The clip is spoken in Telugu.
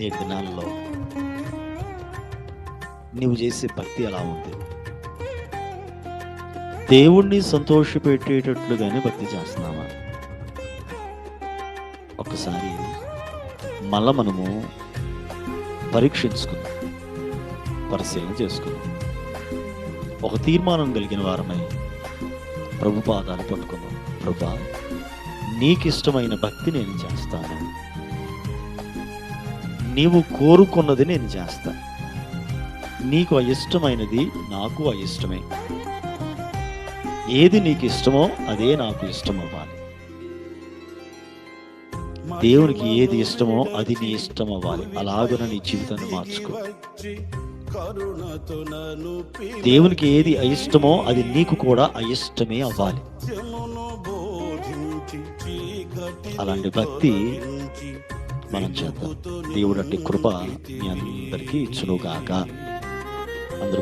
నీ దినాల్లో నీవు చేసే భక్తి ఎలా ఉంది? దేవుణ్ణి సంతోష పెట్టేటట్లుగానే భక్తి చేస్తున్నావా? ఒకసారి మళ్ళా మనము పరీక్షించుకుందాం పరిశీలన చేసుకుందాం. ఒక తీర్మానం కలిగిన వారమై ప్రభుపాదాలు పట్టుకుందాం. ప్రభా నీకిష్టమైన భక్తి నేను చేస్తాను. నీవు కోరుకున్నది నేను చేస్తా. నీకు అయిష్టమైనది నాకు అయిష్టమే ఏది నీకు ఇష్టమో అదే నాకు ఇష్టం అవ్వాలి దేవునికి ఏది ఇష్టమో అది నీ ఇష్టం అవ్వాలి అలాగున నీ జీవితాన్ని మార్చుకో. దేవునికి ఏది అయిష్టమో అది నీకు కూడా అయిష్టమే అవ్వాలి. అలాంటి భక్తి మనం చేద్దాం దేవుడు అంటే కృప మీ అందరికీ ఇచ్చునుగాక. అందరూ